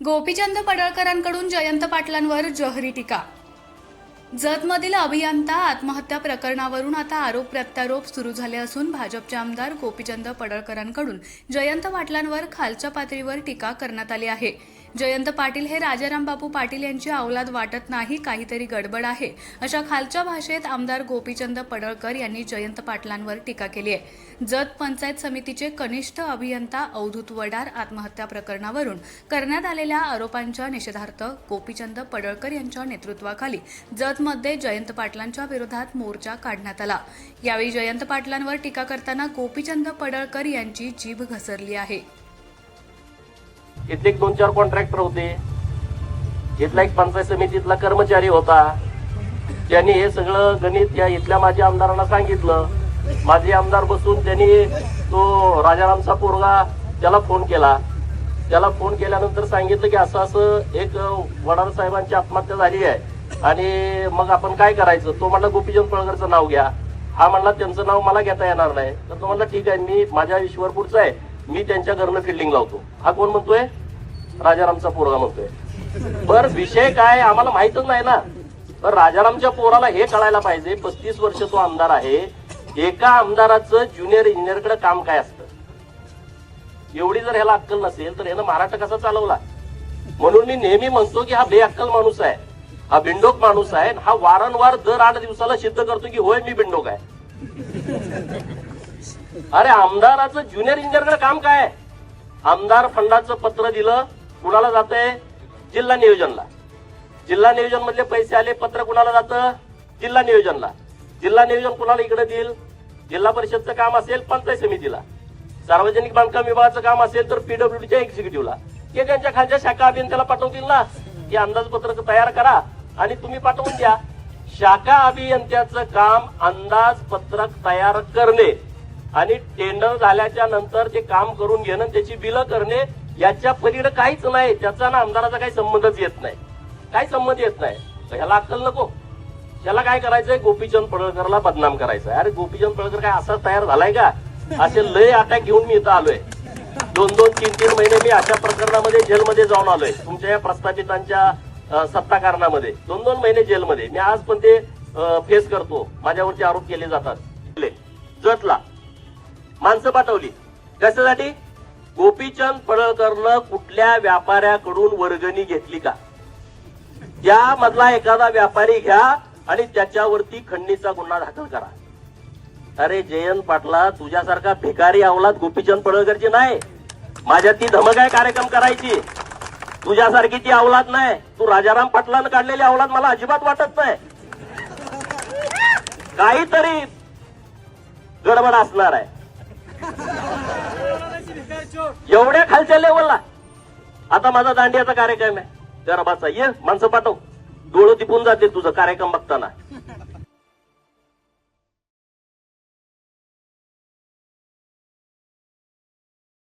गोपीचंद पडळकरांकडून जयंत पाटलांवर जहरी टीका. जतमधील अभियंता आत्महत्या प्रकरणावरून आता आरोप प्रत्यारोप सुरू झाले असून भाजपचे आमदार गोपीचंद पडळकरांकडून जयंत पाटलांवर खालच्या पातळीवर टीका करण्यात आली आहे. जयंत पाटील हे राजाराम बापू पाटील यांची अवलाद वाटत नाही काहीतरी गडबड आहे अशा खालच्या भाषेत आमदार गोपीचंद पडळकर यांनी जयंत पाटलांवर टीका केली आहे. जत पंचायत समितीचे कनिष्ठ अभियंता अवधूत वडार आत्महत्या प्रकरणावरून करण्यात आलेल्या आरोपांच्या निषेधार्थ गोपीचंद पडळकर यांच्या नेतृत्वाखाली जतमध्ये जयंत पाटलांच्या विरोधात मोर्चा काढण्यात आला. यावेळी जयंत पाटलांवर टीका करताना गोपीचंद पडळकर यांची जीभ घसरली आहे. इथले एक दोन चार कॉन्ट्रॅक्टर होते. इथला एक पंचायत समितीतला कर्मचारी होता. त्यांनी हे सगळं गणित या इथल्या माझ्या आमदारांना सांगितलं. माझे आमदार बसून त्यांनी तो राजारामचा पोरगा त्याला फोन केला. त्याला फोन केल्यानंतर सांगितलं की असं असं एक वडार साहेबांची आत्महत्या झाली आहे. आणि मग आपण काय करायचं? तो म्हणला गोपीचंद पळगरचं नाव घ्या. हा म्हणला त्यांचं नाव मला घेता येणार नाही. तर तो म्हणला ठीक आहे मी माझ्या ईश्वरपूरचा आहे. मी त्यांच्या घरनं फिल्डिंग लावतो. हा कोण म्हणतोय? राजारामचा पोरगा म्हणतोय. बर विषय काय? आम्हाला माहितच नाही ना. तर राजारामच्या पोराला हे कळायला पाहिजे पस्तीस वर्ष तो आमदार आहे. एका आमदाराचं ज्युनियर इंजिनियरकडे काम काय असतं? एवढी जर ह्याला अक्कल नसेल तर ह्यानं महाराष्ट्र कसा चालवला? म्हणून मी नेहमी म्हणतो की हा बेअक्कल माणूस आहे. हा बिंडोक माणूस आहे. हा वारंवार दर आठ दिवसाला सिद्ध करतो की होय मी बिंडोक आहे. अरे आमदाराचं ज्युनियर इंजिनियरकडे काम काय? आमदार फंडाचं पत्र दिलं कुणाला जातंय? जिल्हा नियोजनला. जिल्हा नियोजन मधले पैसे आले पत्र कुणाला जातं? जिल्हा नियोजनला. जिल्हा नियोजन कुणाला इकडे देईल? जिल्हा परिषदचं काम असेल पंचायत समितीला. सार्वजनिक बांधकाम विभागाचं काम असेल तर पीडब्ल्यूडीच्या एक्झिक्युटिव्हला ते त्यांच्या खालच्या शाखा अभियंत्याला पाठवतील ना? की अंदाजपत्रक तयार करा आणि तुम्ही पाठवून द्या. शाखा अभियंत्याचं काम अंदाजपत्रक तयार करणे. आणि टेंडर झाल्याच्यानंतर जे काम करून घेणं त्याची बिलं करणे याच्या पलीकडे काहीच नाही. त्याचा ना आमदाराचा काही संबंधच येत नाही. काही संबंध येत नाही. ह्याला अक्कल नको. त्याला काय करायचंय? गोपीचंद पडळकरला बदनाम करायचंय. अरे गोपीचंद पडळकर काय असा तयार झालाय का? असे लय अटॅक घेऊन मी इथं आलोय. दोन दोन तीन तीन महिने मी अशा प्रकरणामध्ये जेलमध्ये जाऊन आलोय. तुमच्या या प्रस्थापितांच्या सत्ता कारणामध्ये दोन दोन महिने जेलमध्ये. मी आज पण ते फेस करतो. माझ्यावरचे आरोप केले जातात. जतला. माणसं पाठवली. कशासाठी? गोपीचंद पडळकरनं कुठल्या व्यापाऱ्याकडून वर्गणी घेतली का? त्यामधला एखादा व्यापारी घ्या आणि त्याच्यावरती खंडणीचा गुन्हा दाखल करा. अरे जयंत पाटला तुझ्यासारखा भिकारी अवलाद गोपीचंद पडळकरची नाही. माझ्यात ती धमक आहे कार्यक्रम करायची. तुझ्यासारखी ती अवलाद नाही. तू राजाराम पाटलानं काढलेली अवलाद मला अजिबात वाटत नाही. काहीतरी गडबड असणार आहे. एवढ्या खालच्या लेवलला आता माझा दांडियाचा कार्यक्रम आहे. जरा रबाचा ये माणसं पाठव. डोळं तिपून जाते तुझं कार्यक्रम बघताना.